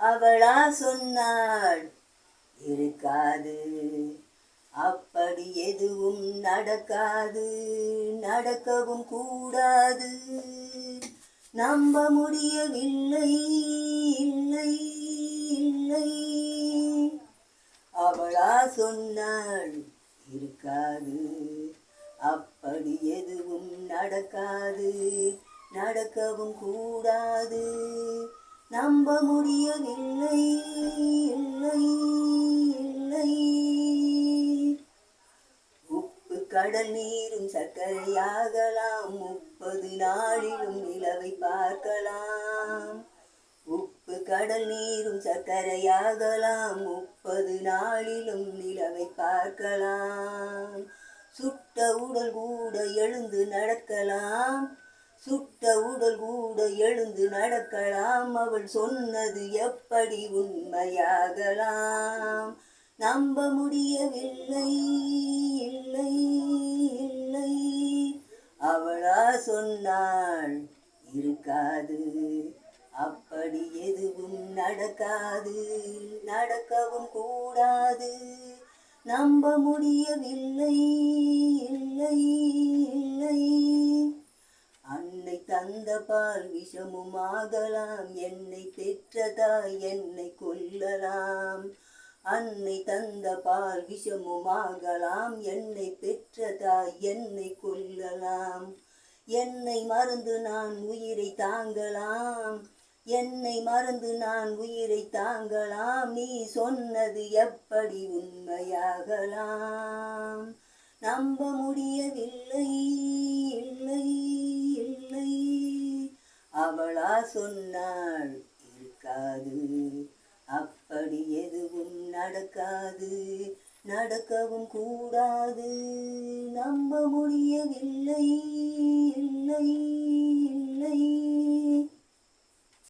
அவளா சொன்னாள். இருக்காது. அப்படி எதுவும் நடக்காது. நடக்கவும் கூடாது. நம்ப முடியவில்லை. இல்லை. இல்லை. அவளா சொன்னாள். இருக்காது. அப்படி எதுவும் நடக்காது. நடக்கவும் கூடாது. நம்ப முடியவில்லை இல்லை இல்லை. உப்பு கடல் நீரும் சர்க்கரையாகலாம் முப்பது நாளிலும் நிலவை பார்க்கலாம். உப்பு கடல் நீரும் சர்க்கரையாகலாம் முப்பது நாளிலும் நிலவை பார்க்கலாம். சுட்ட உடல் கூட எழுந்து நடக்கலாம். சுட்ட உடல் கூட எழுந்து நடக்கலாம். அவள் சொன்னது எப்படி உண்மையாகலாம்? நம்ப முடியவில்லை இல்லை இல்லை. அவளா சொன்னாள் இருக்காது. அப்படி எதுவும் நடக்காது. நடக்கவும் கூடாது. நம்ப முடியவில்லை இல்லை இல்லை. பால் விஷமும் ஆகலாம் என்னை பெற்றதா என்னை கொல்லலாம். அன்னை தந்த பால் விஷமும் ஆகலாம் என்னை பெற்றதா என்னை கொல்லலாம். என்னை மறந்து நான் உயிரை தாங்கலாம். என்னை மறந்து நான் உயிரை தாங்கலாம். நீ சொன்னது எப்படி உண்மையாகலாம்? நம்ப முடியவில்லை அவளா சொன்னாள். இருக்காது. அப்படி எதுவும் நடக்காது. நடக்கவும் கூடாது. நம்ப முடியவில்லை.